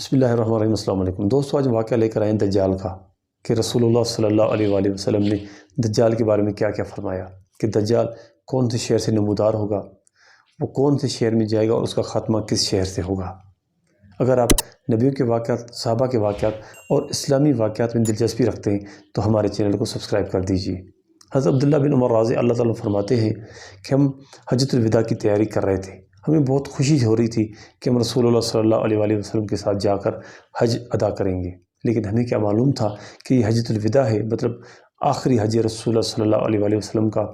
بسم اللہ الرحمن الرحیم، السلام علیکم۔ دوستو، آج واقعہ لے کر آئیں دجال کا کہ رسول اللہ صلی اللہ علیہ وآلہ وسلم نے دجال کے بارے میں کیا کیا فرمایا کہ دجال کون سے شہر سے نمودار ہوگا؟ وہ کون سے شہر میں جائے گا اور اس کا خاتمہ کس شہر سے ہوگا؟ اگر آپ نبیوں کے واقعات، صحابہ کے واقعات اور اسلامی واقعات میں دلچسپی رکھتے ہیں تو ہمارے چینل کو سبسکرائب کر دیجیے حضرت عبداللہ بن عمر راضی اللہ تعالیٰ فرماتے ہیں کہ ہم حجت الوداع کی تیاری کر رہے تھے۔ ہمیں بہت خوشی ہو رہی تھی کہ ہم رسول اللہ صلی اللہ علیہ وآلہ وسلم کے ساتھ جا کر حج ادا کریں گے۔ لیکن ہمیں کیا معلوم تھا کہ یہ حجت الوداع ہے؟ مطلب آخری حج رسول اللہ صلی اللہ علیہ وآلہ وسلم کا۔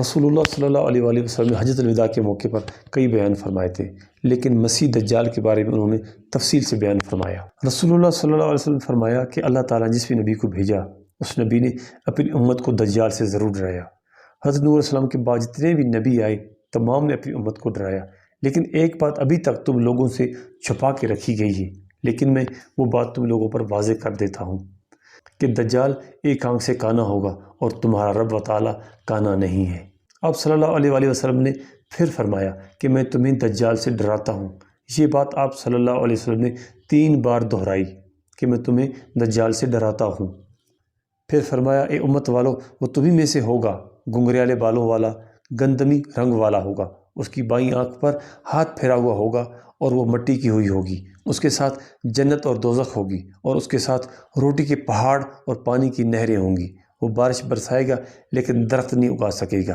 رسول اللہ صلی اللہ علیہ وآلہ وسلم نے حجت الوداع کے موقع پر کئی بیان فرمائے تھے، لیکن مسیح دجال کے بارے میں انہوں نے تفصیل سے بیان فرمایا۔ رسول اللہ صلی اللہ علیہ وسلم نے فرمایا کہ اللہ تعالیٰ جس بھی نبی کو بھیجا، اس نبی نے اپنی امت کو دجال سے ضرور ڈرایا۔ حضرت نور السلام کے بعد جتنے بھی نبی آئے تمام نے اپنی امت کو ڈرایا۔ لیکن ایک بات ابھی تک تم لوگوں سے چھپا کے رکھی گئی ہے، لیکن میں وہ بات تم لوگوں پر واضح کر دیتا ہوں کہ دجال ایک آنکھ سے کانا ہوگا اور تمہارا رب و تعالیٰ کانا نہیں ہے۔ اب صلی اللہ علیہ وآلہ وسلم نے پھر فرمایا کہ میں تمہیں دجال سے ڈراتا ہوں۔ یہ بات آپ صلی اللہ علیہ وسلم نے تین بار دہرائی کہ میں تمہیں دجال سے ڈراتا ہوں۔ پھر فرمایا، اے امت والو، وہ تمہیں میں سے ہوگا، گنگریالے بالوں والا گندمی رنگ والا ہوگا۔ اس کی بائیں آنکھ پر ہاتھ پھیرا ہوا ہوگا اور وہ مٹی کی ہوئی ہوگی۔ اس کے ساتھ جنت اور دوزخ ہوگی اور اس کے ساتھ روٹی کے پہاڑ اور پانی کی نہریں ہوں گی۔ وہ بارش برسائے گا لیکن درخت نہیں اگا سکے گا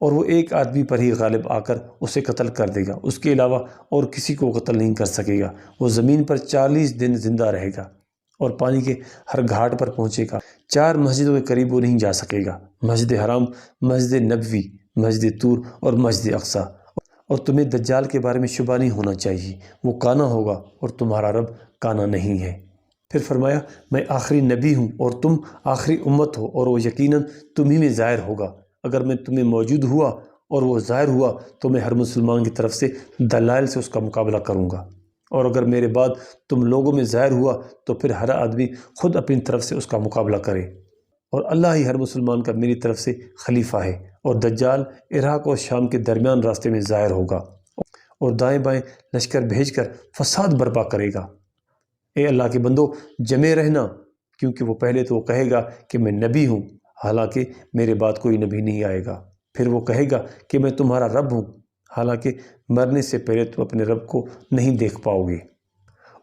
اور وہ ایک آدمی پر ہی غالب آ کر اسے قتل کر دے گا۔ اس کے علاوہ اور کسی کو قتل نہیں کر سکے گا۔ وہ زمین پر چالیس دن زندہ رہے گا اور پانی کے ہر گھاٹ پر پہنچے گا۔ چار مسجدوں کے قریب وہ نہیں جا سکے گا۔ مسجد حرام، مسجد نبوی مسجد طور اور مسجد اقصا اور تمہیں دجال کے بارے میں شبہ نہیں ہونا چاہیے۔ وہ کانا ہوگا اور تمہارا رب کانا نہیں ہے۔ پھر فرمایا، میں آخری نبی ہوں اور تم آخری امت ہو اور وہ یقیناً تمہیں میں ظاہر ہوگا۔ اگر میں تمہیں موجود ہوا اور وہ ظاہر ہوا، تو میں ہر مسلمان کی طرف سے دلائل سے اس کا مقابلہ کروں گا۔ اور اگر میرے بعد تم لوگوں میں ظاہر ہوا، تو پھر ہر آدمی خود اپنی طرف سے اس کا مقابلہ کرے۔ اور اللہ ہی ہر مسلمان کا میری طرف سے خلیفہ ہے اور دجال عراق اور شام کے درمیان راستے میں ظاہر ہوگا اور دائیں بائیں لشکر بھیج کر فساد برپا کرے گا۔ اے اللہ کے بندو، جمے رہنا، کیونکہ وہ پہلے تو وہ کہے گا کہ میں نبی ہوں، حالانکہ میرے بعد کوئی نبی نہیں آئے گا۔ پھر وہ کہے گا کہ میں تمہارا رب ہوں، حالانکہ مرنے سے پہلے تم اپنے رب کو نہیں دیکھ پاؤ گے۔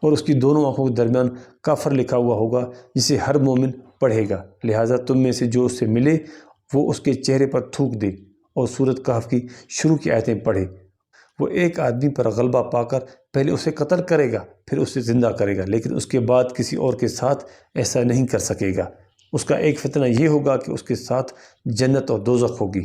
اور اس کی دونوں آنکھوں کے درمیان کافر لکھا ہوا ہوگا، جسے ہر مومن پڑھے گا۔ لہٰذا تم میں سے جو اس سے ملے، وہ اس کے چہرے پر تھوک دے اور صورت کہف کی شروع کی آیتیں پڑھے۔ وہ ایک آدمی پر غلبہ پا کر پہلے اسے قتل کرے گا، پھر اسے زندہ کرے گا، لیکن اس کے بعد کسی اور کے ساتھ ایسا نہیں کر سکے گا۔ اس کا ایک فتنہ یہ ہوگا کہ اس کے ساتھ جنت اور دوزخ ہوگی۔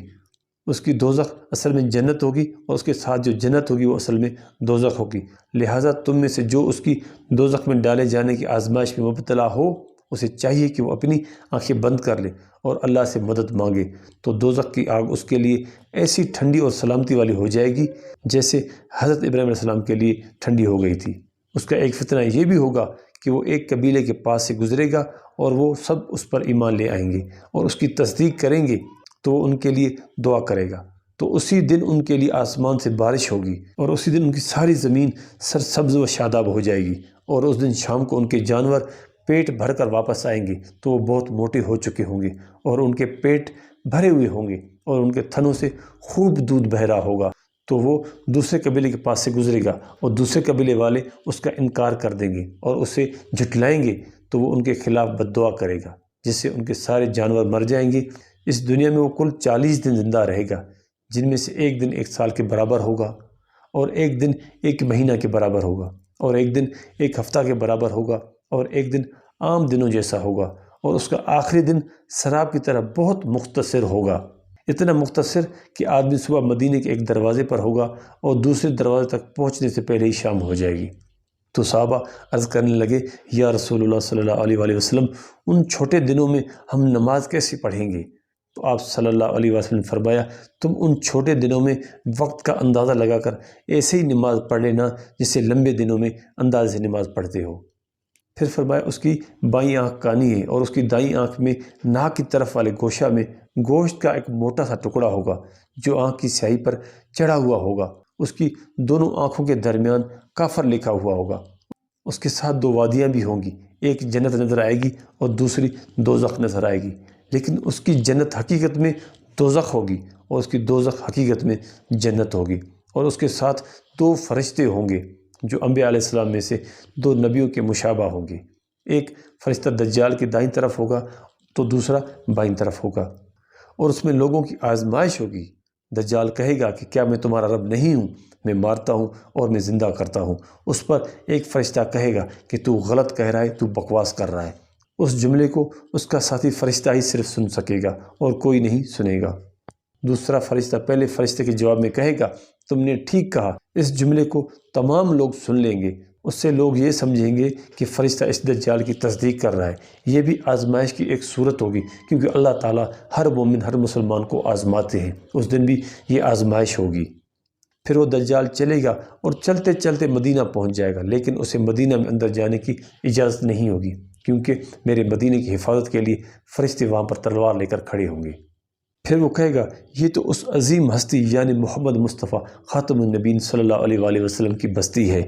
اس کی دوزخ اصل میں جنت ہوگی اور اس کے ساتھ جو جنت ہوگی، وہ اصل میں دوزخ ہوگی۔ لہٰذا تم میں سے جو اس کی دوزخ میں ڈالے جانے کی آزمائش میں مبتلا ہو اسے چاہیے کہ وہ اپنی آنکھیں بند کر لے اور اللہ سے مدد مانگے تو دوزخ کی آگ اس کے لیے ایسی ٹھنڈی اور سلامتی والی ہو جائے گی جیسے حضرت ابراہیم علیہ السلام کے لیے ٹھنڈی ہو گئی تھی۔ اس کا ایک فتنہ یہ بھی ہوگا کہ وہ ایک قبیلے کے پاس سے گزرے گا اور وہ سب اس پر ایمان لے آئیں گے اور اس کی تصدیق کریں گے تو وہ ان کے لیے دعا کرے گا۔ تو اسی دن ان کے لیے آسمان سے بارش ہوگی اور اسی دن ان کی ساری زمین سرسبز و شاداب ہو جائے گی اور اس دن شام کو ان کے جانور پیٹ بھر کر واپس آئیں گے تو وہ بہت موٹے ہو چکے ہوں گے اور ان کے پیٹ بھرے ہوئے ہوں گے اور ان کے تھنوں سے خوب دودھ بہ رہا ہوگا۔ تو وہ دوسرے قبیلے کے پاس سے گزرے گا اور دوسرے قبیلے والے اس کا انکار کر دیں گے اور اسے جھٹلائیں گے تو وہ ان کے خلاف بد دعا کرے گا، جس سے ان کے سارے جانور مر جائیں گے۔ اس دنیا میں وہ کل چالیس دن زندہ رہے گا، جن میں سے ایک دن ایک سال کے برابر ہوگا اور ایک دن ایک مہینہ کے برابر ہوگا اور ایک دن ایک ہفتہ کے برابر ہوگا اور ایک دن عام دنوں جیسا ہوگا اور اس کا آخری دن سراب کی طرح بہت مختصر ہوگا۔ اتنا مختصر کہ آدمی صبح مدینہ کے ایک دروازے پر ہوگا اور دوسرے دروازے تک پہنچنے سے پہلے ہی شام ہو جائے گی۔ تو صحابہ عرض کرنے لگے، یا رسول اللہ صلی اللہ علیہ وآلہ وسلم، ان چھوٹے دنوں میں ہم نماز کیسے پڑھیں گے؟ تو آپ صلی اللہ علیہ وسلم نے فرمایا، تم ان چھوٹے دنوں میں وقت کا اندازہ لگا کر ایسے ہی نماز پڑھ لینا جسے لمبے دنوں میں انداز سے نماز پڑھتے ہو۔ پھر فرمایا، اس کی بائیں آنکھ کانی ہے اور اس کی دائیں آنکھ میں ناک کی طرف والے گوشہ میں گوشت کا ایک موٹا سا ٹکڑا ہوگا، جو آنکھ کی سیاہی پر چڑھا ہوا ہوگا۔ اس کی دونوں آنکھوں کے درمیان کافر لکھا ہوا ہوگا۔ اس کے ساتھ دو وادیاں بھی ہوں گی، ایک جنت نظر آئے گی اور دوسری دوزخ نظر آئے گی۔ لیکن اس کی جنت حقیقت میں دوزخ ہوگی اور اس کی دوزخ حقیقت میں جنت ہوگی اور اس کے ساتھ دو فرشتے ہوں گے۔ جو انبیاء علیہ السلام میں سے دو نبیوں کے مشابہ ہوں گے۔ ایک فرشتہ دجال کی دائیں طرف ہوگا، تو دوسرا بائیں طرف ہوگا۔ اور اس میں لوگوں کی آزمائش ہوگی۔ دجال کہے گا کہ کیا میں تمہارا رب نہیں ہوں؟ میں مارتا ہوں اور میں زندہ کرتا ہوں۔ اس پر ایک فرشتہ کہے گا کہ تو غلط کہہ رہا ہے، تو بکواس کر رہا ہے۔ اس جملے کو اس کا ساتھی فرشتہ ہی صرف سن سکے گا اور کوئی نہیں سنے گا۔ دوسرا فرشتہ پہلے فرشتے کے جواب میں کہے گا، تم نے ٹھیک کہا، اس جملے کو تمام لوگ سن لیں گے۔ اس سے لوگ یہ سمجھیں گے کہ فرشتہ اس دجال کی تصدیق کر رہا ہے۔ یہ بھی آزمائش کی ایک صورت ہوگی، کیونکہ اللہ تعالیٰ ہر مومن، ہر مسلمان کو آزماتے ہیں۔ اس دن بھی یہ آزمائش ہوگی۔ پھر وہ دجال چلے گا اور چلتے چلتے مدینہ پہنچ جائے گا، لیکن اسے مدینہ میں اندر جانے کی اجازت نہیں ہوگی، کیونکہ میرے مدینہ کی حفاظت کے لیے فرشتے وہاں پر تلوار لے کر کھڑے ہوں گے۔ پھر وہ کہے گا، یہ تو اس عظیم ہستی یعنی محمد مصطفیٰ خاتم النبین صلی اللہ علیہ وآلہ وسلم کی بستی ہے۔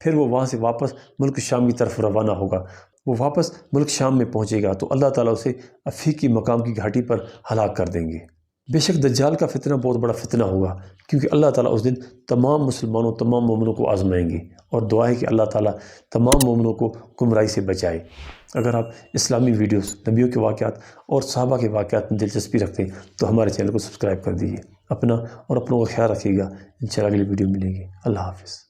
پھر وہ وہاں سے واپس ملک شام کی طرف روانہ ہوگا۔ وہ واپس ملک شام میں پہنچے گا تو اللہ تعالیٰ اسے افیقی مقام کی گھاٹی پر ہلاک کر دیں گے۔ بے شک دجال کا فتنہ بہت بڑا فتنہ ہوگا، کیونکہ اللہ تعالیٰ اس دن تمام مسلمانوں، تمام مومنوں کو آزمائیں گے اور دعا ہے کہ اللہ تعالیٰ تمام مومنوں کو گمراہی سے بچائے۔ اگر آپ اسلامی ویڈیوز، نبیوں کے واقعات اور صحابہ کے واقعات میں دلچسپی رکھتے ہیں، تو ہمارے چینل کو سبسکرائب کر دیجیے اپنا اور اپنوں کا خیال رکھیے گا۔ انشاءاللہ اگلی ویڈیو ملیں گی اللہ حافظ۔